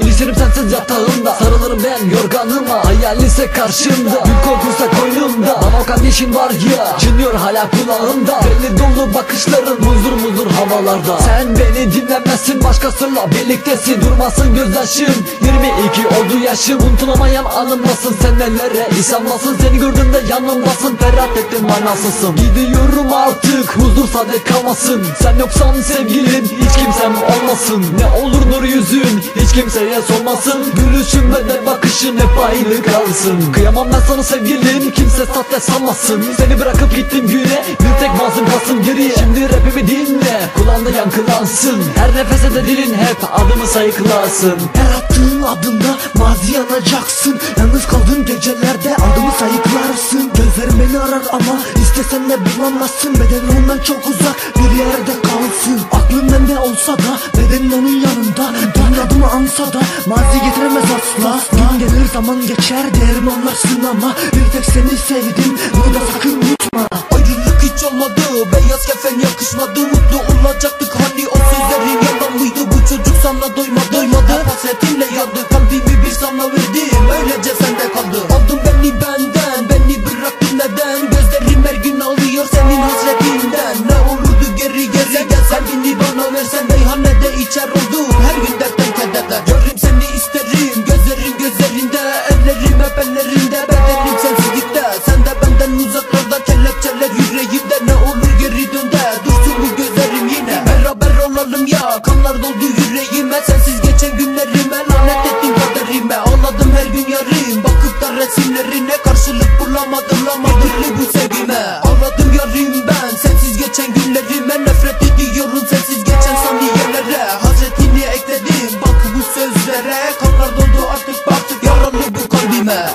İlişirim sensiz yatağımda Sarılırım ben yorganıma Hayal ise karşımda Gün korkursa koynumda. Bana o kadar işin var ya Çınlıyor hala kulağımda. Belli dolu bakışların Muzur muzur havalarda. Sen beni dinlemezsin Başkasıyla birliktesin Durmasın gözyaşım 22 oldu yaşım Unutulamayan anımlasın Sen nelere insanlasın Seni gördüğümde yanımdasın Ferhat ettim manasısın Gidiyorum artık Huzur sade kalmasın. Sen yoksan sevgilim Hiç kimsem olmasın. Ne olur nur yüzün Hiç kimseye sormasın. Gülüşün ve de bakışın hep aynı kalsın. Kıyamam ben sana sevgilim Kimse sahte sanmasın. Seni bırakıp gittim güne Bir tek mazlum kalsın geriye. Şimdi rapimi dinle Kulağında yankılansın. Her nefese de dilin hep adımı sayıklasın. Her attığın adımda mazi yanacaksın. Yalnız kaldığın gecelerde adımı sayıklarsın. Gözlerim beni arar ama istesen de bulamazsın. Beden ondan çok uzak bir yerde kalsın. Aklın bende olsa da bedenin onun yanında. Dün adımı ansa da mazi getiremez asla. Gün gelir zaman geçer değerim anlarsın ama Bir tek seni sevdim. Bunu da sakın unutma olmadı. Beyaz kefen yakışmadı. Mutlu olacaktık. Hani o sözlerin yalan mıydı? Bu çocuk sana doyma doymadı. Hasretinle yandı Kalbimi bir sana verdim Öylece sende kaldı. Aldın beni benden. Beni bıraktın neden? Gözlerim her gün ağlıyor senin hasretinden. Ne olurdu geri geri gel. Sen beni bana versen meyhanede içer oldum. Her gün Kanlar doldu yüreğime Sensiz geçen günlerime. Lanet ettim kaderime Ağladım her gün yarım. Bakıp da resimlerine Karşılık bulamadım ama türlü bu sevgime Ağladım yarım ben Sensiz geçen günlerime. Nefret ediyorum sensiz geçen saniyelere. Hasretini ekledim Bak bu sözlere. Kanlar doldu artık baktık Yaralı bu kalbime